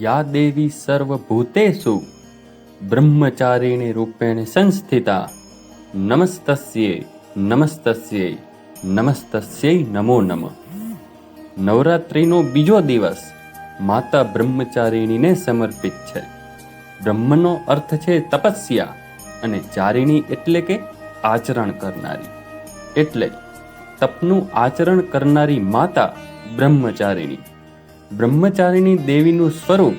યા દેવી સર્વભૂતેષુ બ્રહ્મચારિણી રૂપેણ સંસ્થિતા નમસ્તસ્યે નમસ્તસ્યે, નમસ્તસ્યૈ નમો નમઃ. નવરાત્રિનો બીજો દિવસ માતા બ્રહ્મચારિણીને સમર્પિત છે. બ્રહ્મનો અર્થ છે તપસ્યા અને ચારિણી એટલે કે આચરણ કરનારી. એટલે તપનું આચરણ કરનારી માતા બ્રહ્મચારિણી. બ્રહ્મચારિણી દેવીનું સ્વરૂપ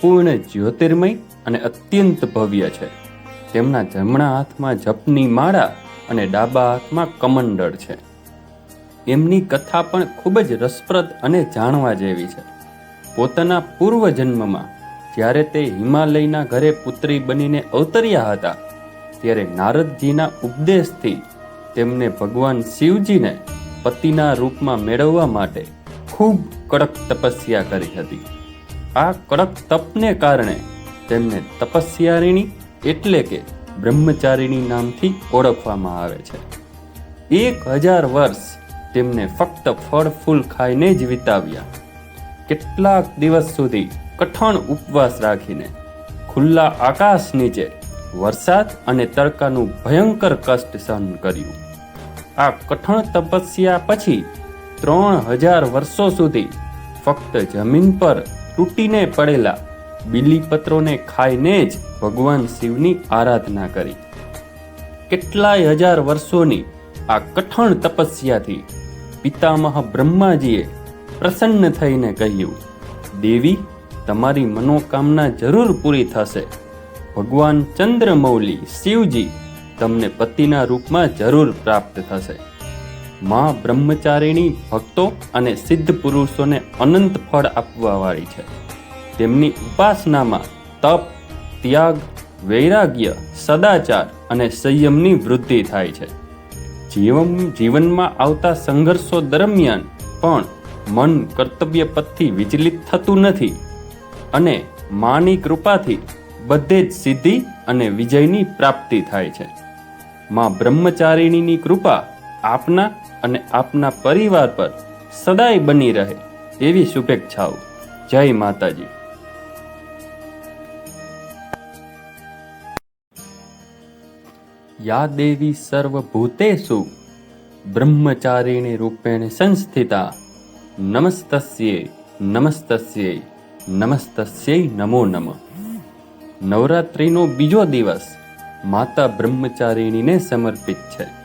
પૂર્ણ જ્યોતિર્મય અને અત્યંત ભવ્ય છે. તેમના જમણા હાથમાં જપની માળા અને ડાબા હાથમાં કમંડળ છે. એમની કથા પણ ખૂબ જ રસપ્રદ અને જાણવા જેવી છે. પોતાના પૂર્વ જન્મમાં જ્યારે તે હિમાલયના ઘરે પુત્રી બનીને અવતર્યા હતા, ત્યારે નારદજીના ઉપદેશથી તેમને ભગવાન શિવજીને પતિના રૂપમાં મેળવવા માટે ખૂબ કડક તપસ્યા કરી હતી. આ કડક તપને કારણે તેમને તપસ્યારિણી એટલે કે બ્રહ્મચારિણી નામથી ઓળખવામાં આવે છે. એક હજાર વર્ષ તેમને ફક્ત ફળ ફૂલ ખાઈને જ વિતાવ્યા. કેટલાક દિવસ સુધી કઠણ ઉપવાસ રાખીને ખુલ્લા આકાશ નીચે વરસાદ અને તડકાનું ભયંકર કષ્ટ સહન કર્યું. આ કઠણ તપસ્યા પછી ત્રણ હજાર વર્ષો સુધી ફક્ત જમીન પર તૂટીને પડેલા બિલીપત્રોને ખાઈને જ ભગવાન શિવની આરાધના કરી. કેટલાય હજાર વર્ષોની આ કઠણ તપસ્યાથી પિતામહ બ્રહ્માજીએ પ્રસન્ન થઈને કહ્યું, દેવી, તમારી મનોકામના જરૂર પૂરી થશે. ભગવાન ચંદ્રમૌલી શિવજી તમને પતિના રૂપમાં જરૂર પ્રાપ્ત થશે. માં બ્રહ્મચારિણી ભક્તો અને સિદ્ધ પુરુષોને અનંત ફળ આપવાવાળી છે. તેમની ઉપાસનામાં તપ, ત્યાગ, વૈરાગ્ય, સદાચાર અને સંયમની વૃદ્ધિ થાય છે. જીવન જીવનમાં આવતા સંઘર્ષો દરમિયાન પણ મન કર્તવ્ય પથથી વિચલિત થતું નથી અને માની કૃપાથી બધે જ સિદ્ધિ અને વિજયની પ્રાપ્તિ થાય છે. માં બ્રહ્મચારિણીની કૃપા આપના અને આપના પરિવાર પર સદાય બની રહે એવી શુભેચ્છાઓ. જય માતાજી. યા દેવી સર્વભૂતેષુ બ્રહ્મચારિણી રૂપેણ સંસ્થિતા નમસ્તસ્યે નમસ્તસ્યે, નમસ્તસ્યૈ નમો નમ. નવરાત્રિનો બીજો દિવસ માતા બ્રહ્મચારિણીને સમર્પિત છે.